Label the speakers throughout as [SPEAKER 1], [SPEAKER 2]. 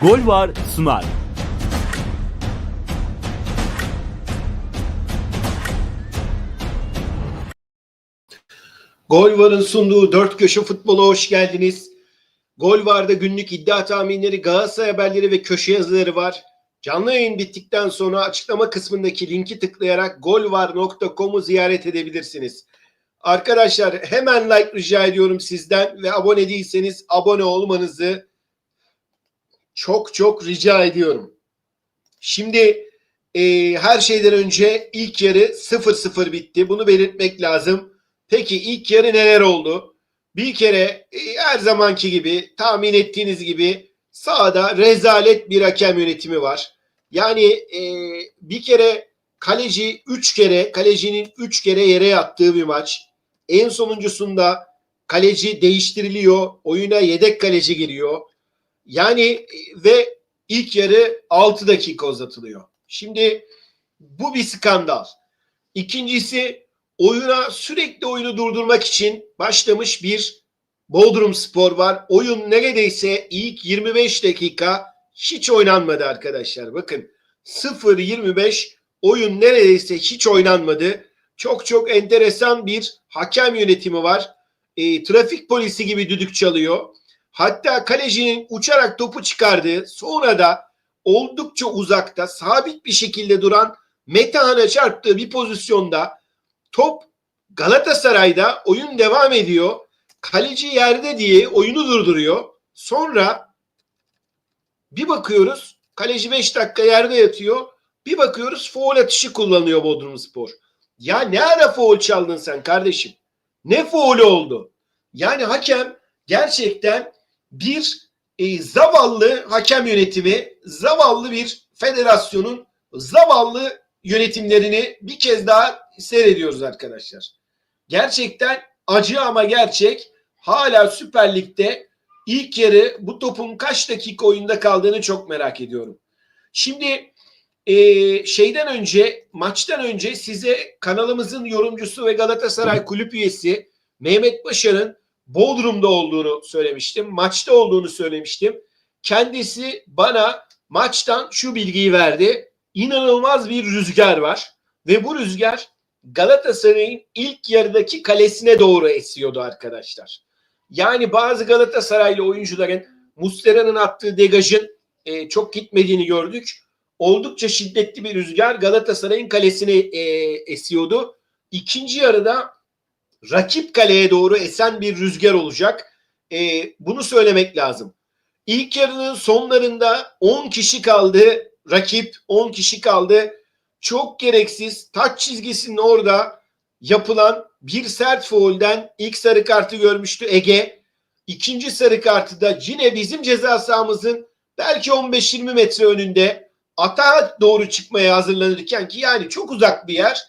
[SPEAKER 1] Gol var sunar.
[SPEAKER 2] Gol Var'ın sunduğu dört köşe futbola hoş geldiniz. Gol Var'da günlük iddia tahminleri, Galatasaray haberleri ve köşe yazıları var. Canlı yayın bittikten sonra açıklama kısmındaki linki tıklayarak golvar.com'u ziyaret edebilirsiniz. Arkadaşlar hemen like rica ediyorum sizden ve abone değilseniz abone olmanızı çok çok rica ediyorum. Şimdi e, her şeyden önce ilk yarı 0-0 bitti. Bunu belirtmek lazım. Peki ilk yarı neler oldu? Bir kere e, her zamanki gibi tahmin ettiğiniz gibi sahada rezalet bir hakem yönetimi var. Yani e, bir kere kaleci 3 kere kalecinin 3 kere yere yattığı bir maç. En sonuncusunda kaleci değiştiriliyor. Oyuna yedek kaleci giriyor. Yani e, ve ilk yarı 6 dakika uzatılıyor. Şimdi bu bir skandal. İkincisi oyuna sürekli oyunu durdurmak için başlamış bir Bodrum Spor var. Oyun neredeyse ilk 25 dakika hiç oynanmadı arkadaşlar. Bakın 0-25 oyun neredeyse hiç oynanmadı. Çok çok enteresan bir hakem yönetimi var. E, trafik polisi gibi düdük çalıyor. Hatta kalecinin uçarak topu çıkardığı sonra da oldukça uzakta sabit bir şekilde duran Metehan'a çarptığı bir pozisyonda top Galatasaray'da oyun devam ediyor. Kaleci yerde diye oyunu durduruyor. Sonra bir bakıyoruz kaleci 5 dakika yerde yatıyor. Bir bakıyoruz foul atışı kullanıyor Bodrum Spor. Ya ne ara foul çaldın sen kardeşim? Ne foul oldu? Yani hakem gerçekten bir e, zavallı hakem yönetimi, zavallı bir federasyonun zavallı yönetimlerini bir kez daha seyrediyoruz arkadaşlar. Gerçekten acı ama gerçek. Hala Süper Lig'de ilk yarı bu topun kaç dakika oyunda kaldığını çok merak ediyorum. Şimdi e, şeyden önce maçtan önce size kanalımızın yorumcusu ve Galatasaray kulüp üyesi Mehmet Başar'ın Bodrum'da olduğunu söylemiştim. Maçta olduğunu söylemiştim. Kendisi bana maçtan şu bilgiyi verdi. İnanılmaz bir rüzgar var ve bu rüzgar Galatasaray'ın ilk yarıdaki kalesine doğru esiyordu arkadaşlar. Yani bazı Galatasaraylı oyuncuların Mustera'nın attığı degajın e, çok gitmediğini gördük. Oldukça şiddetli bir rüzgar Galatasaray'ın kalesine e, esiyordu. İkinci yarıda rakip kaleye doğru esen bir rüzgar olacak. E, bunu söylemek lazım. İlk yarının sonlarında 10 kişi kaldı. Rakip 10 kişi kaldı. Çok gereksiz taç çizgisinin orada yapılan bir sert foulden ilk sarı kartı görmüştü Ege. İkinci sarı kartı da yine bizim ceza sahamızın belki 15-20 metre önünde atağa doğru çıkmaya hazırlanırken ki yani çok uzak bir yer.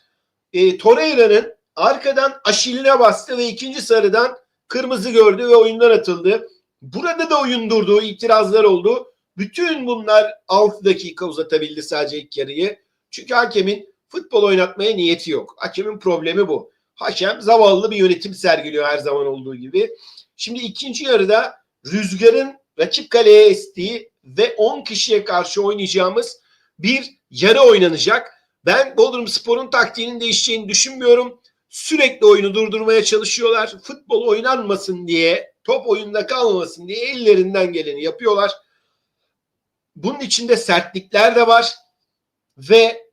[SPEAKER 2] E, Torreira'nın arkadan aşiline bastı ve ikinci sarıdan kırmızı gördü ve oyundan atıldı. Burada da oyun durdu, itirazlar oldu. Bütün bunlar 6 dakika uzatabildi sadece ilk yarıyı. Çünkü hakemin futbol oynatmaya niyeti yok. Hakemin problemi bu. Hakem zavallı bir yönetim sergiliyor her zaman olduğu gibi. Şimdi ikinci yarıda rüzgarın rakip kaleye estiği ve 10 kişiye karşı oynayacağımız bir yarı oynanacak. Ben Bodrum Spor'un taktiğinin değişeceğini düşünmüyorum. Sürekli oyunu durdurmaya çalışıyorlar. Futbol oynanmasın diye, top oyunda kalmamasın diye ellerinden geleni yapıyorlar. Bunun içinde sertlikler de var ve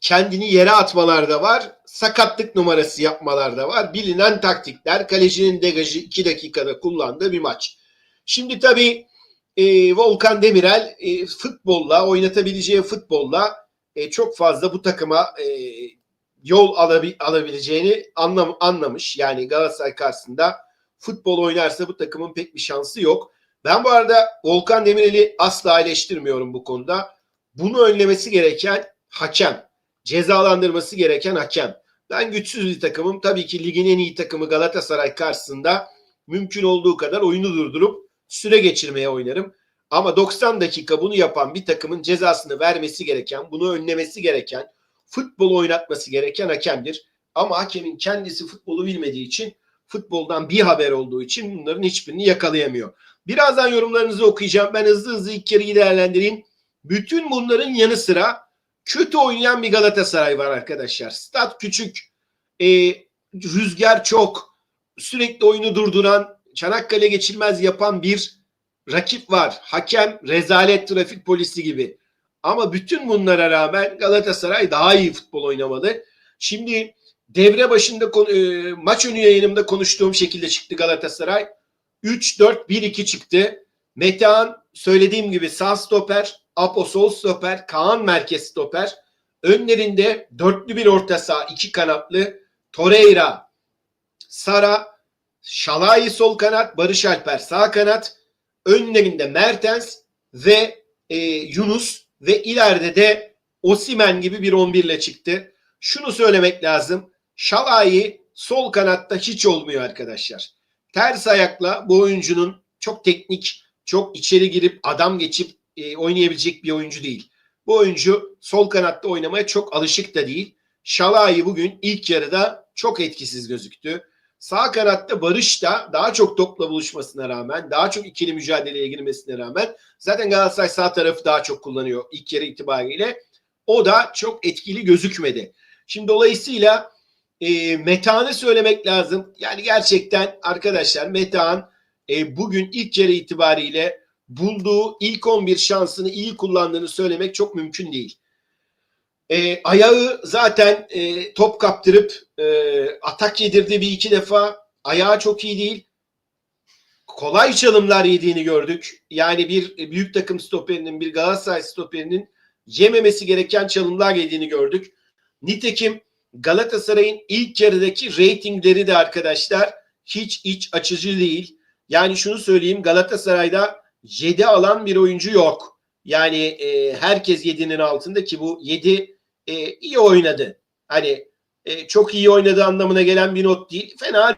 [SPEAKER 2] kendini yere atmalar da var. Sakatlık numarası yapmalar da var. Bilinen taktikler. Kalecinin degajı 2 dakikada kullandığı bir maç. Şimdi tabii e, Volkan Demirel e, futbolla, oynatabileceği futbolla e, çok fazla bu takıma e, yol alabi, alabileceğini anlam, anlamış. Yani Galatasaray karşısında futbol oynarsa bu takımın pek bir şansı yok. Ben bu arada Volkan Demirel'i asla eleştirmiyorum bu konuda. Bunu önlemesi gereken hakem. Cezalandırması gereken hakem. Ben güçsüz bir takımım. Tabii ki ligin en iyi takımı Galatasaray karşısında mümkün olduğu kadar oyunu durdurup süre geçirmeye oynarım. Ama 90 dakika bunu yapan bir takımın cezasını vermesi gereken, bunu önlemesi gereken, futbol oynatması gereken hakemdir. Ama hakemin kendisi futbolu bilmediği için, futboldan bir haber olduğu için bunların hiçbirini yakalayamıyor. Birazdan yorumlarınızı okuyacağım. Ben hızlı hızlı ilk yarıyı değerlendireyim. Bütün bunların yanı sıra kötü oynayan bir Galatasaray var arkadaşlar. Stat küçük, e, rüzgar çok, sürekli oyunu durduran, Çanakkale geçilmez yapan bir rakip var. Hakem rezalet trafik polisi gibi. Ama bütün bunlara rağmen Galatasaray daha iyi futbol oynamadı. Şimdi devre başında e, maç önü yayınımda konuştuğum şekilde çıktı Galatasaray. 3-4-1-2 çıktı. Metehan söylediğim gibi sağ stoper, Apo sol stoper, Kaan merkez stoper. Önlerinde dörtlü bir orta saha, iki kanatlı. Torreira, Sara, Şalai sol kanat, Barış Alper sağ kanat. Önlerinde Mertens ve e, Yunus ve ileride de Osimen gibi bir 11 ile çıktı. Şunu söylemek lazım. Şalai sol kanatta hiç olmuyor arkadaşlar. Ters ayakla bu oyuncunun çok teknik, çok içeri girip adam geçip e, oynayabilecek bir oyuncu değil. Bu oyuncu sol kanatta oynamaya çok alışık da değil. Şalai bugün ilk yarıda çok etkisiz gözüktü. Sağ kanatta Barış da daha çok topla buluşmasına rağmen, daha çok ikili mücadeleye girmesine rağmen zaten Galatasaray sağ tarafı daha çok kullanıyor ilk yarı itibariyle. O da çok etkili gözükmedi. Şimdi dolayısıyla e, Metehan'ı söylemek lazım. Yani gerçekten arkadaşlar Metehan e, bugün ilk yarı itibariyle bulduğu ilk 11 şansını iyi kullandığını söylemek çok mümkün değil. E, ayağı zaten e, top kaptırıp e, atak yedirdi bir iki defa. Ayağı çok iyi değil. Kolay çalımlar yediğini gördük. Yani bir büyük takım stoperinin, bir Galatasaray stoperinin yememesi gereken çalımlar yediğini gördük. Nitekim Galatasaray'ın ilk yarıdaki reytingleri de arkadaşlar hiç iç açıcı değil. Yani şunu söyleyeyim Galatasaray'da 7 alan bir oyuncu yok. Yani e, herkes 7'nin altında ki bu 7 e, iyi oynadı. Hani e, çok iyi oynadı anlamına gelen bir not değil. Fena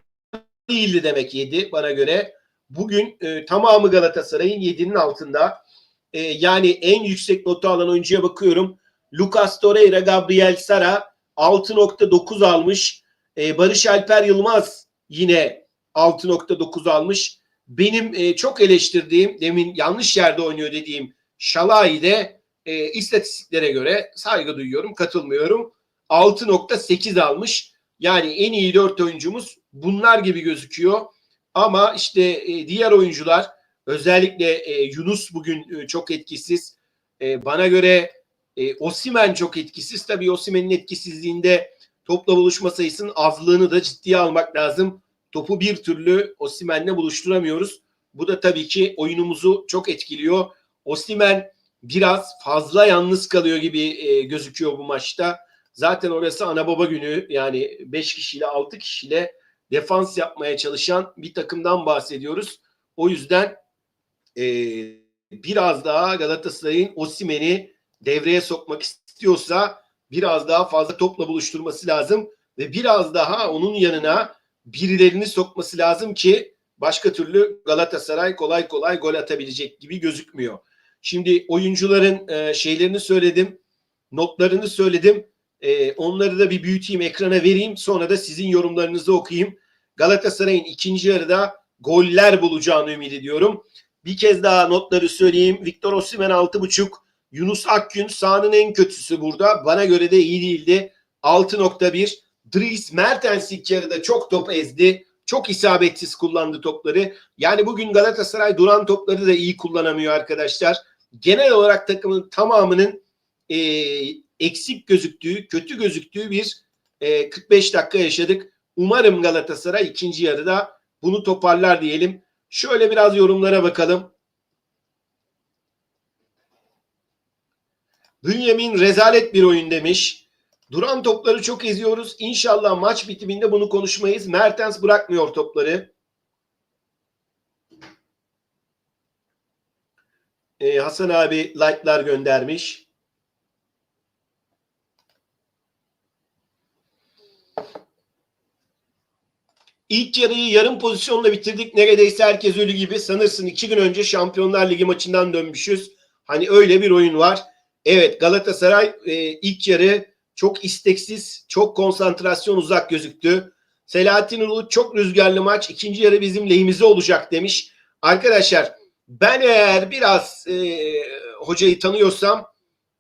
[SPEAKER 2] değildi demek 7 bana göre. Bugün e, tamamı Galatasaray'ın 7'nin altında. E, yani en yüksek notu alan oyuncuya bakıyorum. Lucas Torreira, Gabriel Sara 6.9 almış. E, Barış Alper Yılmaz yine 6.9 almış. Benim e, çok eleştirdiğim, demin yanlış yerde oynuyor dediğim Şalai de e, istatistiklere göre saygı duyuyorum, katılmıyorum. 6.8 almış. Yani en iyi 4 oyuncumuz bunlar gibi gözüküyor. Ama işte e, diğer oyuncular özellikle e, Yunus bugün e, çok etkisiz. E, bana göre e, Osimen çok etkisiz. Tabii Osimen'in etkisizliğinde topla buluşma sayısının azlığını da ciddiye almak lazım. Topu bir türlü Osimen'le buluşturamıyoruz. Bu da tabii ki oyunumuzu çok etkiliyor. Osimen biraz fazla yalnız kalıyor gibi e, gözüküyor bu maçta. Zaten orası ana baba günü yani 5 kişiyle 6 kişiyle defans yapmaya çalışan bir takımdan bahsediyoruz. O yüzden e, biraz daha Galatasaray'ın Osimen'i devreye sokmak istiyorsa biraz daha fazla topla buluşturması lazım ve biraz daha onun yanına birilerini sokması lazım ki başka türlü Galatasaray kolay kolay gol atabilecek gibi gözükmüyor. Şimdi oyuncuların e, şeylerini söyledim, notlarını söyledim. E, onları da bir büyüteyim, ekrana vereyim. Sonra da sizin yorumlarınızı okuyayım. Galatasaray'ın ikinci yarıda goller bulacağını ümit ediyorum. Bir kez daha notları söyleyeyim. Victor Osimhen 6.5, Yunus Akgün sahanın en kötüsü burada. Bana göre de iyi değildi. 6.1. Dries Mertens ilk yarıda çok top ezdi. Çok isabetsiz kullandı topları. Yani bugün Galatasaray duran topları da iyi kullanamıyor arkadaşlar. Genel olarak takımın tamamının e, eksik gözüktüğü, kötü gözüktüğü bir e, 45 dakika yaşadık. Umarım Galatasaray ikinci yarıda bunu toparlar diyelim. Şöyle biraz yorumlara bakalım. Bünyamin rezalet bir oyun demiş. Duran topları çok eziyoruz. İnşallah maç bitiminde bunu konuşmayız. Mertens bırakmıyor topları. Ee, Hasan abi like'lar göndermiş. İlk yarıyı yarım pozisyonla bitirdik. Neredeyse herkes ölü gibi. Sanırsın iki gün önce Şampiyonlar Ligi maçından dönmüşüz. Hani öyle bir oyun var. Evet Galatasaray e, ilk yarı çok isteksiz, çok konsantrasyon uzak gözüktü. Selahattin Ulu çok rüzgarlı maç. ikinci yarı bizim lehimize olacak demiş. Arkadaşlar Ben eğer biraz e, hocayı tanıyorsam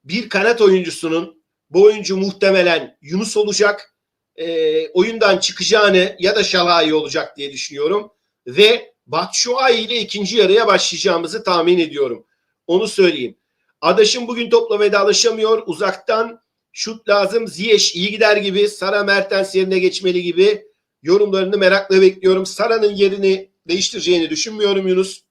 [SPEAKER 2] bir kanat oyuncusunun bu oyuncu muhtemelen Yunus olacak. E, oyundan çıkacağını ya da Şalai olacak diye düşünüyorum. Ve Batshuayi ile ikinci yarıya başlayacağımızı tahmin ediyorum. Onu söyleyeyim. Adaşım bugün topla vedalaşamıyor. Uzaktan şut lazım. Ziyech iyi gider gibi. Sara Mertens yerine geçmeli gibi. Yorumlarını merakla bekliyorum. Sara'nın yerini değiştireceğini düşünmüyorum Yunus.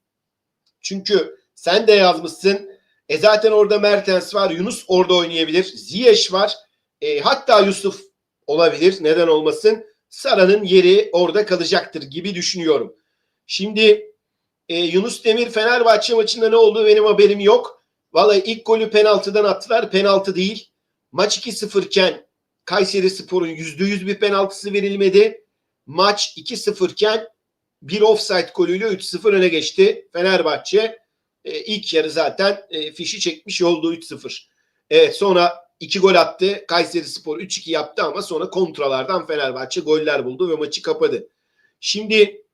[SPEAKER 2] Çünkü sen de yazmışsın. E zaten orada Mertens var. Yunus orada oynayabilir. Ziyech var. E, hatta Yusuf olabilir. Neden olmasın? Sara'nın yeri orada kalacaktır gibi düşünüyorum. Şimdi e, Yunus Demir Fenerbahçe maçında ne oldu benim haberim yok. Vallahi ilk golü penaltıdan attılar. Penaltı değil. Maç 2-0 iken Kayseri Spor'un %100 bir penaltısı verilmedi. Maç 2-0 iken bir offside golüyle 3-0 öne geçti Fenerbahçe. E, ilk yarı zaten e, fişi çekmiş oldu 3-0. Evet sonra 2 gol attı. Kayseri Spor 3-2 yaptı ama sonra kontralardan Fenerbahçe goller buldu ve maçı kapadı. Şimdi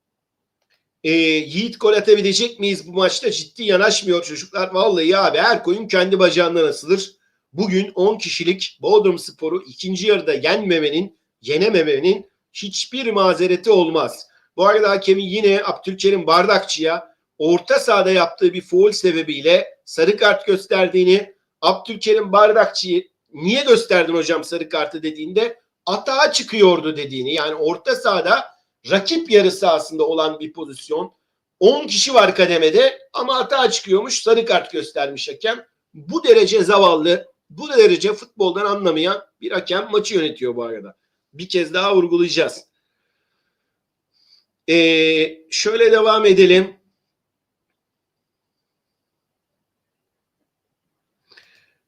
[SPEAKER 2] e, Yiğit gol atabilecek miyiz bu maçta? Ciddi yanaşmıyor çocuklar. Vallahi abi her koyun kendi bacağından asılır. Bugün 10 kişilik Bodrum Spor'u ikinci yarıda yenmemenin, yenememenin hiçbir mazereti olmaz. Bu arada hakemin yine Abdülkerim Bardakçı'ya orta sahada yaptığı bir foul sebebiyle sarı kart gösterdiğini Abdülkerim Bardakçı'yı niye gösterdin hocam sarı kartı dediğinde atağa çıkıyordu dediğini yani orta sahada rakip yarı sahasında olan bir pozisyon 10 kişi var kademede ama atağa çıkıyormuş sarı kart göstermiş hakem. Bu derece zavallı, bu derece futboldan anlamayan bir hakem maçı yönetiyor bu arada. Bir kez daha vurgulayacağız. Ee, şöyle devam edelim.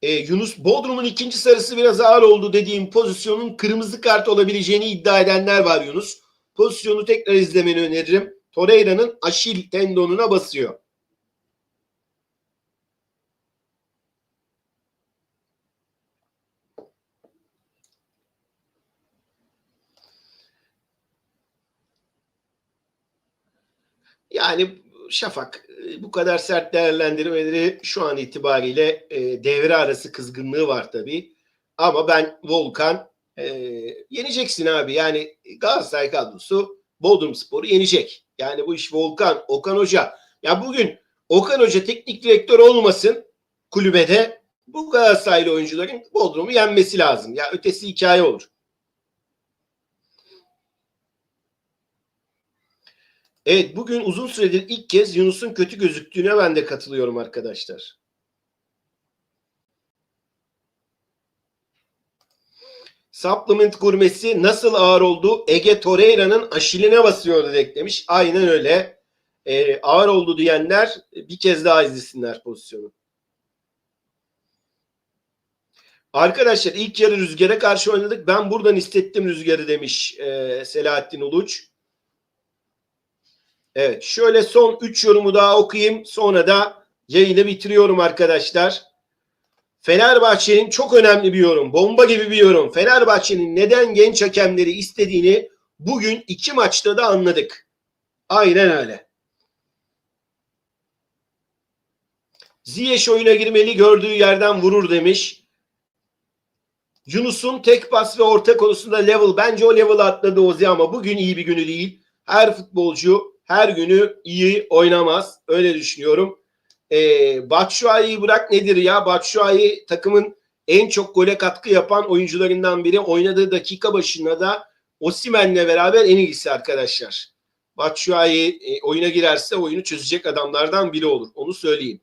[SPEAKER 2] Ee, Yunus Bodrum'un ikinci sarısı biraz ağır oldu dediğim pozisyonun kırmızı kart olabileceğini iddia edenler var Yunus. Pozisyonu tekrar izlemeni öneririm. Torreira'nın aşil tendonuna basıyor. Yani Şafak bu kadar sert değerlendirmeleri şu an itibariyle e, devre arası kızgınlığı var tabii. Ama ben Volkan e, yeneceksin abi. Yani Galatasaray kadrosu Bodrum Spor'u yenecek. Yani bu iş Volkan, Okan Hoca. Ya bugün Okan Hoca teknik direktör olmasın kulübede bu Galatasaraylı oyuncuların Bodrum'u yenmesi lazım. Ya ötesi hikaye olur. Evet bugün uzun süredir ilk kez Yunus'un kötü gözüktüğüne ben de katılıyorum arkadaşlar. Supplement gurmesi nasıl ağır oldu? Ege Torreira'nın aşiline basıyordu demiş. Aynen öyle. Ee, ağır oldu diyenler bir kez daha izlesinler pozisyonu. Arkadaşlar ilk yarı rüzgara karşı oynadık. Ben buradan hissettim rüzgarı demiş e, Selahattin Uluç. Evet şöyle son 3 yorumu daha okuyayım. Sonra da yayını bitiriyorum arkadaşlar. Fenerbahçe'nin çok önemli bir yorum. Bomba gibi bir yorum. Fenerbahçe'nin neden genç hakemleri istediğini bugün iki maçta da anladık. Aynen öyle. Ziyech oyuna girmeli gördüğü yerden vurur demiş. Yunus'un tek pas ve orta konusunda level. Bence o level atladı Ozi ama bugün iyi bir günü değil. Her futbolcu her günü iyi oynamaz. Öyle düşünüyorum. E, Batshuayi'yi bırak nedir ya? Batshuayi takımın en çok gole katkı yapan oyuncularından biri. Oynadığı dakika başında da Osimen'le beraber en iyisi arkadaşlar. Batshuayi e, oyuna girerse oyunu çözecek adamlardan biri olur. Onu söyleyeyim.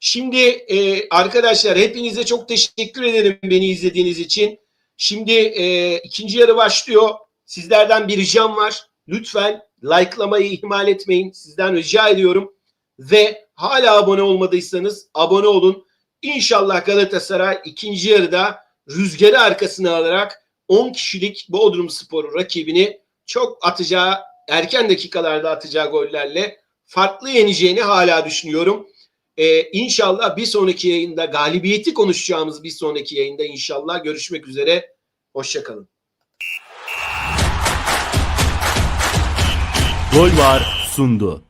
[SPEAKER 2] Şimdi e, arkadaşlar hepinize çok teşekkür ederim beni izlediğiniz için. Şimdi e, ikinci yarı başlıyor. Sizlerden bir ricam var. Lütfen likelamayı ihmal etmeyin. Sizden rica ediyorum. Ve hala abone olmadıysanız abone olun. İnşallah Galatasaray ikinci yarıda rüzgarı arkasına alarak 10 kişilik Bodrum Sporu rakibini çok atacağı, erken dakikalarda atacağı gollerle farklı yeneceğini hala düşünüyorum. Ee, inşallah bir sonraki yayında galibiyeti konuşacağımız bir sonraki yayında inşallah görüşmek üzere. Hoşçakalın.
[SPEAKER 1] Gol var sundu.